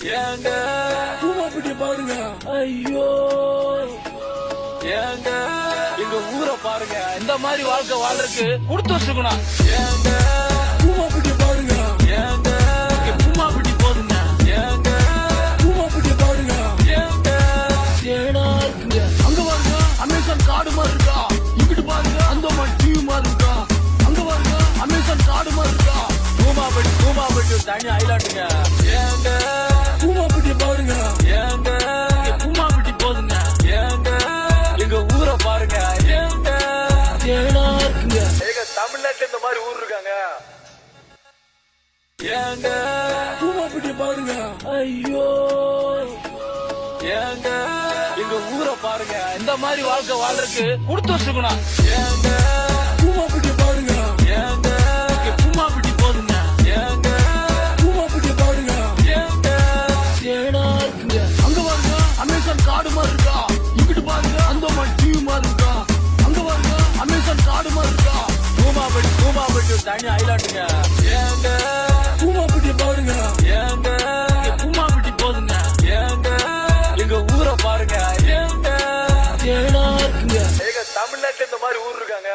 ஏங்க பூமாப்பட்டி பாருங்க. ஐயோ. ஏங்க எங்க ஊரை பாருங்க. இந்த மாதிரி வாழ்க்கை வாழ்றதுக்கு கொடுத்து வச்சுக்கணும் ஏங்க பூமாப்பட்டி பாருங்க. ஏங்க பூமாப்பட்டி போதுங்க. ஏங்க பூமாப்பட்டி பாருங்க. ஏங்க ஏனா இருக்குங்க. அங்க பாருங்க அமேசான் காடு மாதிரி இருக்கா? இங்கிட்டு பாருங்க. அந்த மாதிரி டிவி மாதிரி இருக்கா? அங்க பாருங்க அமேசான் காடு மாதிரி இருக்கா? பூமாப்பட்டி பூமாப்பட்டி ஒரு தனி ஐலாண்டுங்க ஏங்க ஏங்க பூமாப்பட்டி பாருங்க. ஐயோ. ஏங்க எங்க ஊரை பாருங்க. இந்த மாதிரி வாழ்க்கை வாழ்றதுக்கு கொடுத்து வச்சுக்கணும் ஏங்க பூமாப்பட்டி பாருங்க. ஏங்க பூமாப்பட்டி போதுங்க. ஏங்க பூமாப்பட்டி பாருங்க. ஏங்க ஏனா இருக்குங்க. அங்க பாருங்க. அமேசான் காடு மாதிரி இருக்கா? இங்கிட்டு பாருங்க. அந்த மாதிரி டிவி மாதிரி இருக்கா? அங்க பாருங்க. அமேசான் காடு மாதிரி இருக்கா? பூமாப்பட்டி பூமாப்பட்டி தனி ஐலாண்டுங்க ஏங்க பூமாப்பட்டி பாருங்க. ஏங்க. இங்க பூமாப்பட்டி போதுங்க. ஏங்க. எங்க ஊரை பாருங்க. ஏங்க. ஏனா இருக்குங்க. தமிழ்நாட்டுல இந்த மாதிரி ஊர் இருக்காங்க.